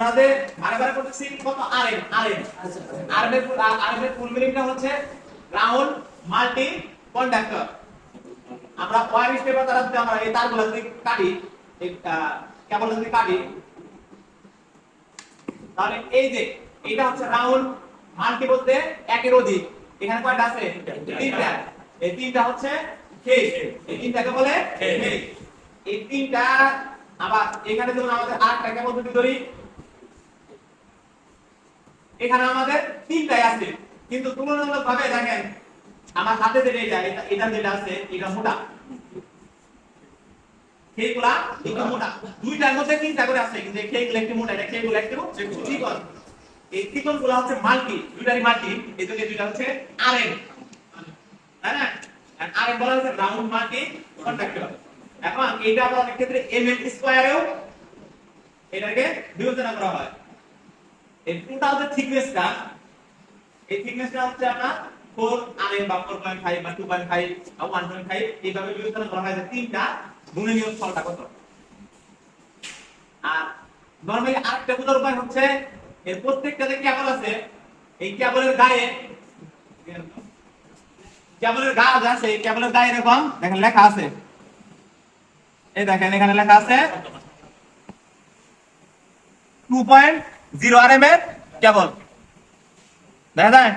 আপনাদের বারে বারে করতেছি কত আরএম আরএম আরএম এর ফুল মিনিংটা হচ্ছে গ্রাউন্ড মাল্টি কন্ডাক্টর। আমরা ওয়ার স্টেপের দ্বারা যদি আমরা এই তারগুলো যদি কাটি কেবল যদি কাটি, তাহলে এই যে এটা হচ্ছে রাউন্ড মাল্টি বলতে একের অধিক। এখানে কয়টা আছে? তিনটা। এই তিনটা হচ্ছে ফেজ এই তিনটাকে বলে ফেজ এই তিনটা, আবার এখানে যেমন আমাদের আটটা কেবল যদি ধরি এখানে আমাদের তিনটাই আছে। কিন্তু তুলনামূলক ভাবে দেখেন, আমার হাতে যেটা এটা এটা- যেটা আছে, এটা মোটা। মোটা। দুইটার মধ্যে তিনটা করে আছে, কিন্তু একটু মোটা, এটা একটু চিকন এই চিকনগুলা হচ্ছে মাল্টি, দুইটারই মাল্টি, এই দুইটা হচ্ছে আরএম তাই না? আরএম বলা হচ্ছে রাউন্ড মাল্টি কন্ডাক্টর এখন এটা আবার অনেক ক্ষেত্রে এমএম স্কয়ারেও এটাকে বিবেচনা করা হয়। এই যে থিকনেসটা এই থিকনেসটা হচ্ছে আপনার 4 আরএম বা 4.5 বা 2.5 বা 1.5 এইভাবে বিবেচনা করা হয় যে তিনটা গুণনীয় ফলটা কত? আর নরমালি আরেকটা বোঝার উপায় হচ্ছে, এর প্রত্যেকটাতে কেবল আছে, এই কেবলের গায়ে কেবলের গা যে আছে, এই কেবলের গায়ে এরকম, দেখেন লেখা আছে। এই দেখেন এখানে লেখা আছে 2.0 আরএম এর? কেবল। দেখা যায়?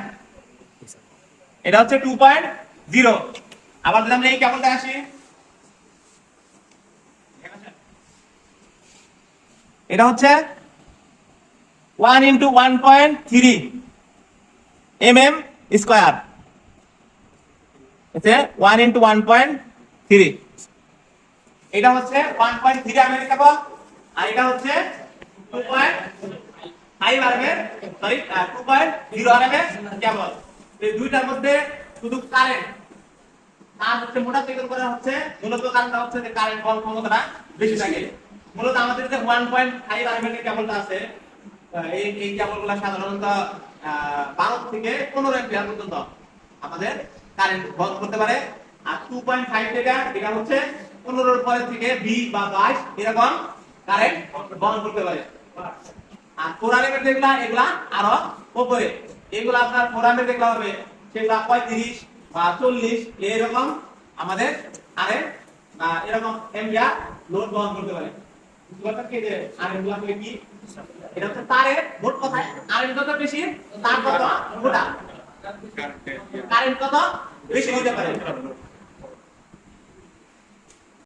এটা হচ্ছে 2.0 আবার যদি আমরা এই কেবলটা আসি? এটা হচ্ছে 1 ইন্টু 1.3 mm স্কয়ার এতে 1 ইন্টু 1.3 এটা হচ্ছে 1.3 mm কেবল। আর এটা হচ্ছে 2.5 mm সরি 2.0 mm কেবল। এই দুইটার মধ্যে শুধু কারেন্ট তার হচ্ছে মোটা থেকে করা হচ্ছে, মূলত কারণটা হচ্ছে যে কারেন্ট বল ক্ষমতাটা বেশি থাকে। মূলত আমাদের যে 1.5 আরএমএল এর কেবলটা আছে এই এই কেবলগুলো সাধারণত 12 থেকে 15 অ্যাম্পিয়ার পর্যন্ত আমাদের কারেন্ট বহন করতে পারে। আর 2.5 থেকে এটা হচ্ছে 15 এর পরে থেকে 20 বা 22 এরকম কারেন্ট বহন করতে পারে। আর ফোরামের যেগুলা এগুলা আরও উপরে। এগুলা আপনার ফোরামের যেগুলা হবে সেগুলা 35 বা 40 এরকম আমাদের আরে এরকম এমবিআর লোড বহন করতে পারে। এটা হচ্ছে তারের মোট কথা আরে যত বেশি? কারেন্ট কত? বেশি হতে পারে।